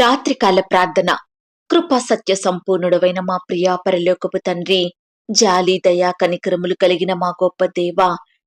రాత్రికాల ప్రార్థన. కృపా సత్య సంపూర్ణుడవైన మా ప్రియా పరలోకపు తండ్రి జాలి దయా కనికరములు కలిగిన మా గొప్ప దేవ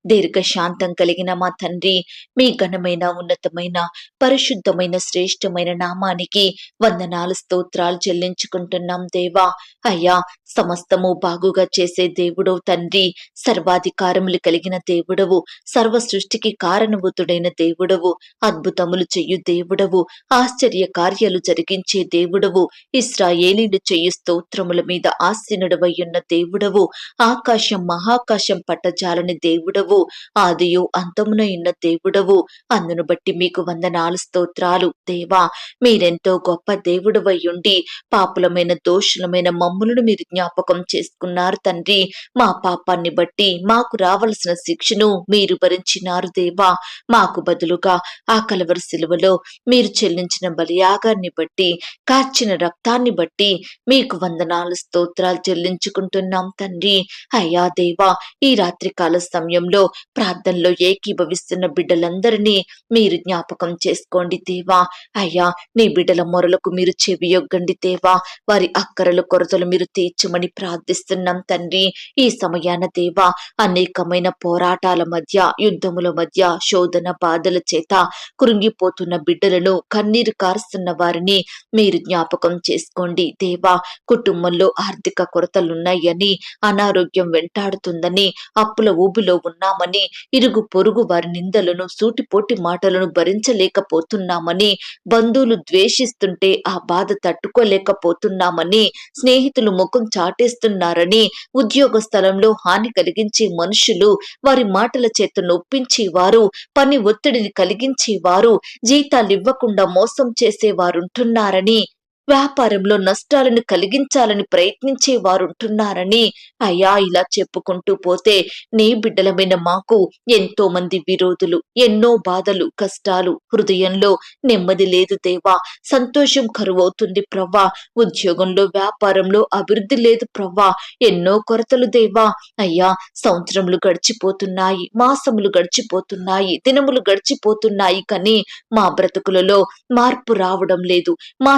దీర్ఘశాంతం కలిగిన మా తండ్రి మీ ఘనమైన ఉన్నతమైన పరిశుద్ధమైన శ్రేష్టమైన నామానికి వందనాలు స్తోత్రాలు చెల్లించుకుంటున్నాం దేవా. అయ్యా సమస్తము బాగుగా చేసే దేవుడవు తండ్రి సర్వాధికారములు కలిగిన దేవుడవు సర్వ సృష్టికి కారణభూతుడైన దేవుడవు అద్భుతములు చెయ్యు దేవుడవు ఆశ్చర్య కార్యాలు జరిగించే దేవుడవు ఇస్రాయేలీలు చెయ్యు స్తోత్రముల మీద ఆసీనుడవయ్యున్న దేవుడవు ఆకాశం మహాకాశం పట్టజాలని దేవుడవు ఆదియు అంతమున దేవుడవు. అందును బట్టి మీకు వందనాలు స్తోత్రాలు. దేవా మీరెంతో గొప్ప దేవుడవయ్యుండి పాపులమైన దోషులమైన మమ్ములను మీరు జ్ఞాపకం చేసుకున్నారు తండ్రి. మా పాపాన్ని బట్టి మాకు రావలసిన శిక్షను మీరు భరించినారు దేవా. మాకు బదులుగా ఆ కలవరి శిలువలో మీరు చెల్లించిన బలియాగాన్ని బట్టి కార్చిన రక్తాన్ని బట్టి మీకు వందనాలు స్తోత్రాలు చెల్లించుకుంటున్నాం తండ్రి. అయ్యా దేవా ఈ రాత్రికాల సమయంలో ప్రార్థనలో ఏకీభవిస్తున్న బిడ్డలందరినీ మీరు జ్ఞాపకం చేసుకోండి దేవా. అయ్యా నీ బిడ్డల మొరలకు మీరు చెవియొగ్గండి దేవా. వారి అక్కరలు కొరతలు మీరు తీర్చమని ప్రార్థిస్తున్నాం తండ్రి. ఈ సమయాన దేవా అనేకమైన పోరాటాల మధ్య యుద్ధముల మధ్య శోధన బాధల చేత కృంగిపోతున్న బిడ్డలను కన్నీరు కారుస్తున్న వారిని మీరు జ్ఞాపకం చేసుకోండి దేవా. కుటుంబంలో ఆర్థిక కొరతలున్నాయని అనారోగ్యం వెంటాడుతుందని అప్పుల ఊబిలో ఉన్నామని ఇరుగు పొరుగు వారి నిందలను సూటిపోటి మాటలను భరించలేకపోతున్నామని బంధువులు ద్వేషిస్తుంటే ఆ బాధ తట్టుకోలేకపోతున్నామని స్నేహితులు ముఖం చాటేస్తున్నారని ఉద్యోగ స్థలంలో హాని కలిగించే మనుషులు వారి మాటల చేత నొప్పించి వారు పని ఒత్తిడిని కలిగించి వారు జీతాలు ఇవ్వకుండా మోసం చేసేవారుంటున్నారని వ్యాపారంలో నష్టాలను కలిగించాలని ప్రయత్నించే వారుంటున్నారని అయ్యా ఇలా చెప్పుకుంటూ పోతే నీ బిడ్డలమైన మాకు ఎంతో మంది విరోధులు ఎన్నో బాధలు కష్టాలు హృదయంలో నెమ్మది లేదు దేవా. సంతోషం కరువవుతుంది ప్రవ్వా. ఉద్యోగంలో వ్యాపారంలో అభివృద్ధి లేదు ప్రవ్వా. ఎన్నో కొరతలు దేవా. అయ్యా సంవత్సరములు గడిచిపోతున్నాయి మాసములు గడిచిపోతున్నాయి దినములు గడిచిపోతున్నాయి కానీ మా బ్రతుకులలో మార్పు రావడం లేదు. మా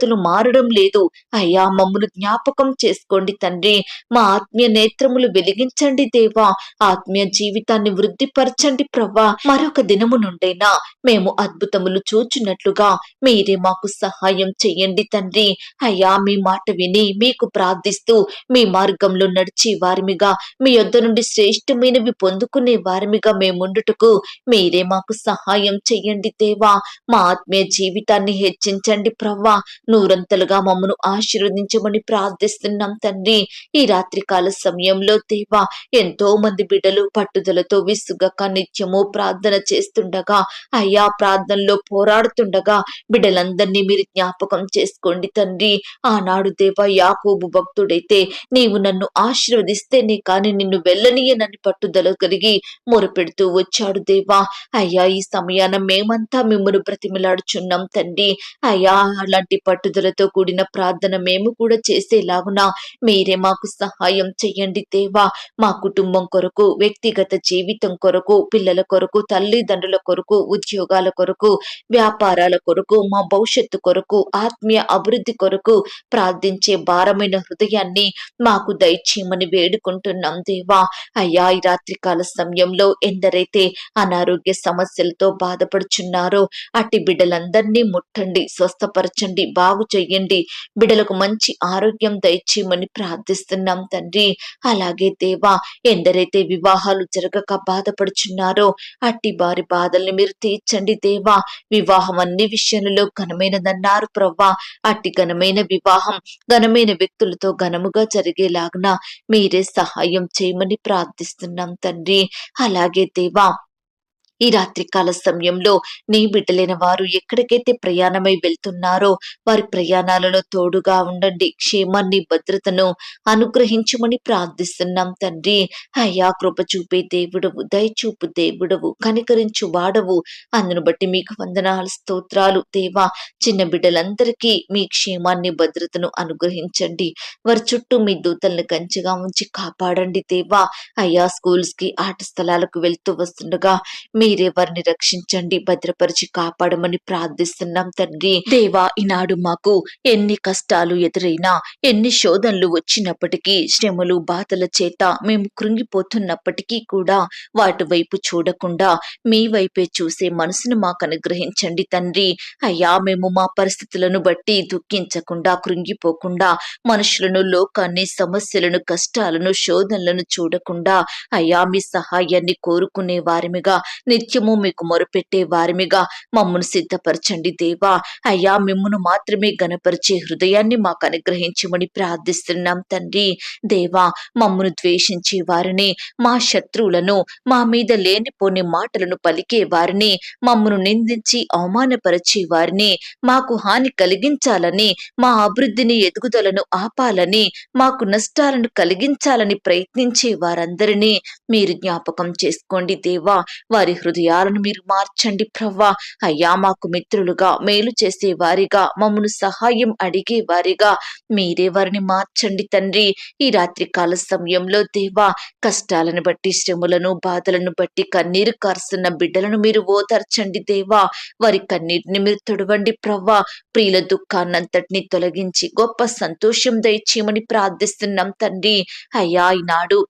స్థితిగతులు మారడం లేదు. అయ్యా మమ్మను జ్ఞాపకం చేసుకోండి తండ్రి. మా ఆత్మీయ నేత్రములు వెలిగించండి దేవా. ఆత్మీయ జీవితాన్ని వృద్ధిపరచండి ప్రవ్వా. మరొక దినము నుండైనా మేము అద్భుతములు చూచినట్లుగా మీరే మాకు సహాయం చెయ్యండి తండ్రి. అయ్యా మీ మాట విని మీకు ప్రార్థిస్తూ మీ మార్గంలో నడిచి వారిమిగా మీ యొద్ద నుండి శ్రేష్టమైనవి పొందుకునే వారిమిగా మేముండుటకు మీరే మాకు సహాయం చెయ్యండి దేవా. మా ఆత్మీయ జీవితాన్ని హెచ్చించండి ప్రవ్వా. నూరంతలుగా మమ్మను ఆశీర్వదించమని ప్రార్థిస్తున్నాం తండ్రి. ఈ రాత్రికాల సమయంలో దేవా ఎంతో మంది బిడ్డలు పట్టుదలతో విసుగక నిత్యము ప్రార్థన చేస్తుండగా అయ్యా ప్రార్థనలో పోరాడుతుండగా బిడ్డలందరినీ మీరు జ్ఞాపకం చేసుకోండి తండ్రి. ఆనాడు దేవా యాకోబు భక్తుడైతే నీవు నన్ను ఆశీర్వదిస్తేనే కాని నిన్ను వెళ్ళనీయనని పట్టుదల కలిగి మొరపెడుతూ వచ్చాడు దేవా. అయ్యా ఈ సమయాన మేమంతా మిమ్మల్ని బ్రతిమిలాడుచున్నాం తండ్రి. అయ్యా అలాంటి పట్టు పట్టుదలతో కూడిన ప్రార్థన మేము కూడా చేసేలాగున. మీరే మాకు సహాయం చెయ్యండి దేవా. మా కుటుంబం కొరకు వ్యక్తిగత జీవితం కొరకు పిల్లల కొరకు తల్లిదండ్రుల కొరకు ఉద్యోగాల కొరకు వ్యాపారాల కొరకు మా భవిష్యత్తు కొరకు ఆత్మీయ అభివృద్ధి కొరకు ప్రార్థించే భారమైన హృదయాన్ని మాకు దయచేయమని వేడుకుంటున్నాం దేవా. అయ్యా ఈ రాత్రికాల సమయంలో ఎందరైతే అనారోగ్య సమస్యలతో బాధపడుచున్నారో అట్టి బిడ్డలందరినీ ముట్టండి స్వస్థపరచండి బాగు చెయ్యండి. బిడ్డలకు మంచి ఆరోగ్యం దయచేయమని ప్రార్థిస్తున్నాం తండ్రి. అలాగే దేవా ఎందరైతే వివాహాలు జరగక బాధపడుచున్నారో అట్టి వారి బాధల్ని మీరు తీర్చండి దేవా. వివాహం అన్ని విషయాలలో ఘనమైనదన్నారు ప్రవ్వా. అట్టి ఘనమైన వివాహం ఘనమైన వ్యక్తులతో ఘనముగా జరిగేలాగున మీరే సహాయం చేయమని ప్రార్థిస్తున్నాం తండ్రి. అలాగే దేవా ఈ రాత్రికాల సమయంలో నీ బిడ్డలైన వారు ఎక్కడికైతే ప్రయాణమై వెళ్తున్నారో వారి ప్రయాణాలలో తోడుగా ఉండండి. క్షేమాన్ని భద్రతను అనుగ్రహించమని ప్రార్థిస్తున్నాం తండ్రి. అయ్యా కృప చూపే దేవుడవు దయచూపు దేవుడవు కనికరించు వాడవు. అందును బట్టి మీకు వందనాలు స్తోత్రాలు. దేవా చిన్న బిడ్డలందరికీ మీ క్షేమాన్ని భద్రతను అనుగ్రహించండి. వారి చుట్టూ మీ దూతల్ని కంచిగా ఉంచి కాపాడండి దేవా. అయ్యా స్కూల్స్కి ఆట స్థలాలకు వెళ్తూ వస్తుండగా మీ మీరే వారిని రక్షించండి? భద్రపరిచి కాపాడమని ప్రార్థిస్తున్నాం తండ్రి. దేవా ఈనాడు మాకు ఎన్ని కష్టాలు ఎదురైనా ఎన్ని శోధనలు వచ్చినప్పటికీ శ్రమలు బాధల చేత మేము కృంగిపోతున్నప్పటికీ కూడా వాటి వైపు చూడకుండా మీ వైపే చూసే మనసును మాకు అనుగ్రహించండి తండ్రి. అయ్యా మేము మా పరిస్థితులను బట్టి దుఃఖించకుండా కృంగిపోకుండా మనుషులను లోకాన్ని సమస్యలను కష్టాలను శోధనలను చూడకుండా అయ్యా మీ సహాయాన్ని కోరుకునే వారిమిగా నిత్యము మీకు మొరపెట్టే వారిమిగా మమ్మను సిద్ధపరచండి దేవా. అయ్యా మిమ్మును మాత్రమే గనపరిచే హృదయాన్ని మాకు అనుగ్రహించమని ప్రార్థిస్తున్నాం తండ్రి. దేవా మమ్మను ద్వేషించే వారిని మా శత్రువులను మా మీద లేనిపోని మాటలను పలికే వారిని మమ్మను నిందించి అవమానపరిచే వారిని మాకు హాని కలిగించాలని మా అభివృద్ధిని ఎదుగుదలను ఆపాలని మాకు నష్టాలను కలిగించాలని ప్రయత్నించే వారందరినీ మీరు జ్ఞాపకం చేసుకోండి దేవా. వారి హృదయాలను మీరు మార్చండి ప్రవ్వా. అయ్యా మాకు మిత్రులుగా మేలు చేసే వారిగా మమ్మను సహాయం అడిగే వారిగా మీరే వారిని మార్చండి తండ్రి. ఈ రాత్రి కాల సమయంలో దేవా కష్టాలను బట్టి శ్రమలను బాధలను బట్టి కన్నీరు కారుస్తున్న బిడ్డలను మీరు ఓదార్చండి దేవా. వారి కన్నీటిని మీరు తొడవండి ప్రవ్వా. ప్రియుల దుఃఖాన్నంతటిని తొలగించి గొప్ప సంతోషం దయచేయమని ప్రార్థిస్తున్నాం తండ్రి. అయ్యా ఈనాడు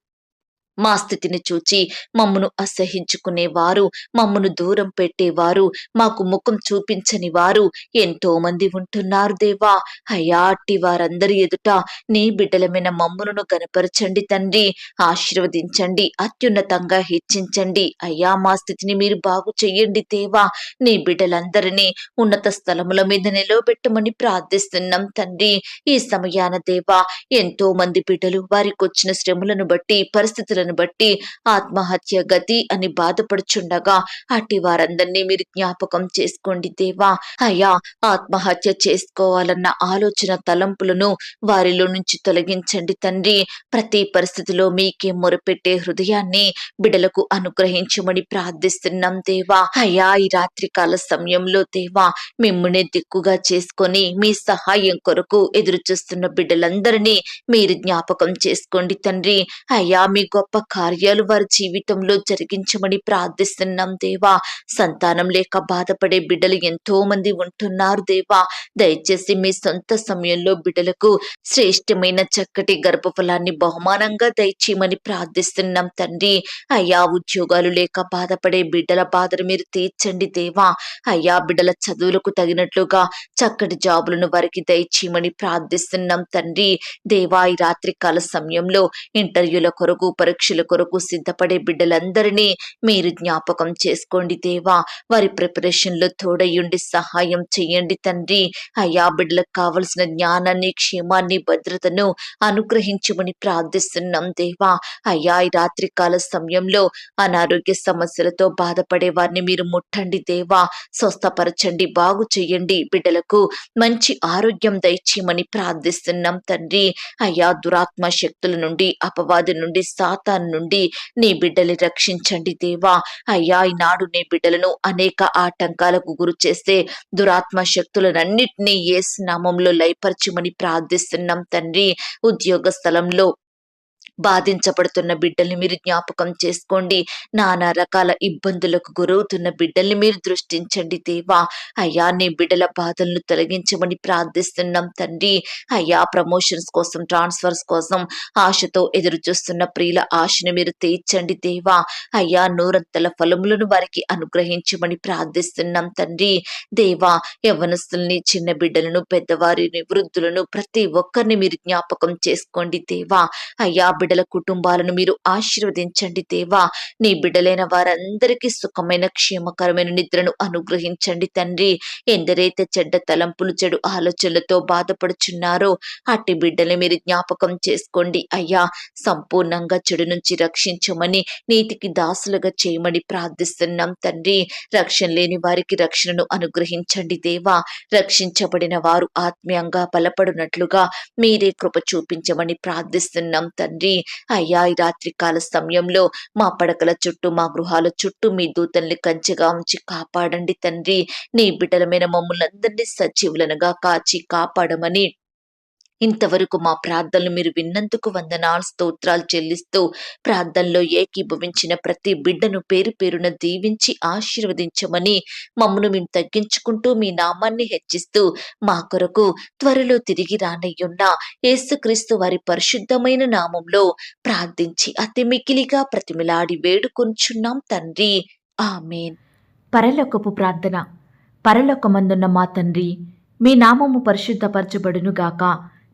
మా స్థితిని చూచి మమ్మను అసహించుకునేవారు మమ్మను దూరం పెట్టేవారు మాకు ముఖం చూపించని వారు ఎంతో మంది ఉంటున్నారు దేవా. అయ్యాటి వారందరి ఎదుట నీ బిడ్డలమైన మమ్ములను గనపరచండి తండ్రి. ఆశీర్వదించండి అత్యున్నతంగా హెచ్చించండి. అయ్యా మా స్థితిని మీరు బాగు చెయ్యండి దేవా. నీ బిడ్డలందరినీ ఉన్నత స్థలముల మీద నిలవబెట్టమని ప్రార్థిస్తున్నాం తండ్రి. ఈ సమయాన దేవా ఎంతో మంది బిడ్డలు వారికి వచ్చిన శ్రమలను బట్టి పరిస్థితులను బట్టి ఆత్మహత్య గతి అని బాధపడుచుండగా అట్టి వారందరినీ మీరు జ్ఞాపకం చేసుకోండి దేవా. అయ్యా ఆత్మహత్య చేసుకోవాలన్న ఆలోచన తలంపులను వారిలో నుంచి తొలగించండి తండ్రి. ప్రతి పరిస్థితిలో మీకే మొరపెట్టే హృదయాన్ని బిడలకు అనుగ్రహించమని ప్రార్థిస్తున్నాం దేవా. అయ్యా ఈ రాత్రికాల సమయంలో దేవా మిమ్మల్ని దిక్కుగా చేసుకొని మీ సహాయం కొరకు ఎదురు చూస్తున్న బిడ్డలందరినీ మీరు జ్ఞాపకం చేసుకోండి తండ్రి. అయ్యా మీ గొప్ప కార్యాలు వారి జీవితంలో జరిగించమని ప్రార్థిస్తున్నాం దేవా. సంతానం లేక బాధపడే బిడ్డలు ఎంతో మంది ఉంటున్నారు దేవా. దయచేసి మీ సొంత సమయంలో బిడ్డలకు శ్రేష్టమైన చక్కటి గర్భఫలాన్ని బహుమానంగా దయచేయమని ప్రార్థిస్తున్నాం తండ్రి. అయ్యా ఉద్యోగాలు లేక బాధపడే బిడ్డల బాధను మీరు తీర్చండి దేవా. అయ్యా బిడ్డల చదువులకు తగినట్లుగా చక్కటి జాబులను వారికి దయచేయమని ప్రార్థిస్తున్నాం తండ్రి. దేవా ఈ రాత్రి కాల సమయంలో ఇంటర్వ్యూల కొరకు పరీక్ష పరీక్షల కొరకు సిద్ధపడే బిడ్డలందరినీ మీరు జ్ఞాపకం చేసుకోండి దేవా. వారి ప్రిపరేషన్లో తోడయుండి సహాయం చేయండి తండ్రి. అయ్యా బిడ్డలకు కావలసిన జ్ఞానాన్ని క్షేమాన్ని భద్రతను అనుగ్రహించమని ప్రార్థిస్తున్నాం దేవా. అయ్యా ఈ రాత్రికాల సమయంలో అనారోగ్య సమస్యలతో బాధపడే వారిని మీరు ముట్టండి దేవా. స్వస్థపరచండి బాగు చేయండి బిడ్డలకు. మంచి ఆరోగ్యం దయచేయమని ప్రార్థిస్తున్నాం తండ్రి. అయ్యా దురాత్మ శక్తుల నుండి అపవాది నుండి సాతాన్ నుండి నీ బిడ్డలు రక్షించండి దేవా. అయ్యా ఈనాడు నీ బిడ్డలను అనేక ఆటంకాలకు గురి చేస్తే దురాత్మ శక్తులనన్నిటినీ ఏ స్నామంలో లయపరచమని ప్రార్థిస్తున్నాం తండ్రి. ఉద్యోగ స్థలంలో బాధించబడుతున్న బిడ్డల్ని మీరు జ్ఞాపకం చేసుకోండి. నానా రకాల ఇబ్బందులకు గురవుతున్న బిడ్డల్ని మీరు దృష్టించండి దేవా. అయ్యా నీ బిడ్డల బాధలను తొలగించమని ప్రార్థిస్తున్నాం తండ్రి. అయ్యా ప్రమోషన్స్ కోసం ట్రాన్స్ఫర్స్ కోసం ఆశతో ఎదురు చూస్తున్న ప్రియుల ఆశను మీరు తీర్చండి దేవా. అయ్యా నూరంతల ఫలములను వారికి అనుగ్రహించమని ప్రార్థిస్తున్నాం తండ్రి. దేవా యవనస్తుల్ని చిన్న బిడ్డలను పెద్దవారిని వృద్ధులను ప్రతి ఒక్కరిని మీరు జ్ఞాపకం చేసుకోండి దేవా. అయ్యా బిడ్డల కుటుంబాలను మీరు ఆశీర్వదించండి దేవా. నీ బిడ్డలైన వారందరికీ సుఖమైన క్షేమకరమైన నిద్రను అనుగ్రహించండి తండ్రి. ఎందరైతే చెడ్డ తలంపులు చెడు ఆలోచనలతో బాధపడుచున్నారో అట్టి బిడ్డలు మీరు జ్ఞాపకం చేసుకోండి. అయ్యా సంపూర్ణంగా చెడు నుంచి రక్షించమని నీతికి దాసులుగా చేయమని ప్రార్థిస్తున్నాం తండ్రి. రక్షణ లేని వారికి రక్షణను అనుగ్రహించండి దేవా. రక్షించబడిన వారు ఆత్మీయంగా బలపడినట్లుగా మీరే కృప చూపించమని ప్రార్థిస్తున్నాం తండ్రి. అయ్యా ఈ రాత్రికాల సమయంలో మా పడకల చుట్టూ మా గృహాల చుట్టూ మీ దూతల్ని కంచెగా ఉంచి కాపాడండి తండ్రి. నీ బిడ్డలమైన మమ్మల్ని అందరినీ సజీవులనుగా కాచి కాపాడమని ఇంతవరకు మా ప్రార్థనలు మీరు విన్నందుకు వందనాలు స్తోత్రాలు చెల్లిస్తూ ప్రార్థనలో ఏకీభవించిన ప్రతి బిడ్డను పేరు పేరున దీవించి ఆశీర్వదించమని మమ్మను మేము తగ్గించుకుంటూ మీ నామాన్ని హెచ్చిస్తూ మా కొరకు త్వరలో తిరిగి రానయ్యున్న యేసుక్రీస్తు వారి పరిశుద్ధమైన నామంలో ప్రార్థించి అతి మికిలిగా ప్రతిమిలాడి వేడుకొంచున్నాం తండ్రి. ఆమెన్. పరలోకపు ప్రార్థన. పరలోకమందున్న మా తండ్రి మీ నామము పరిశుద్ధపరచబడునుగాక.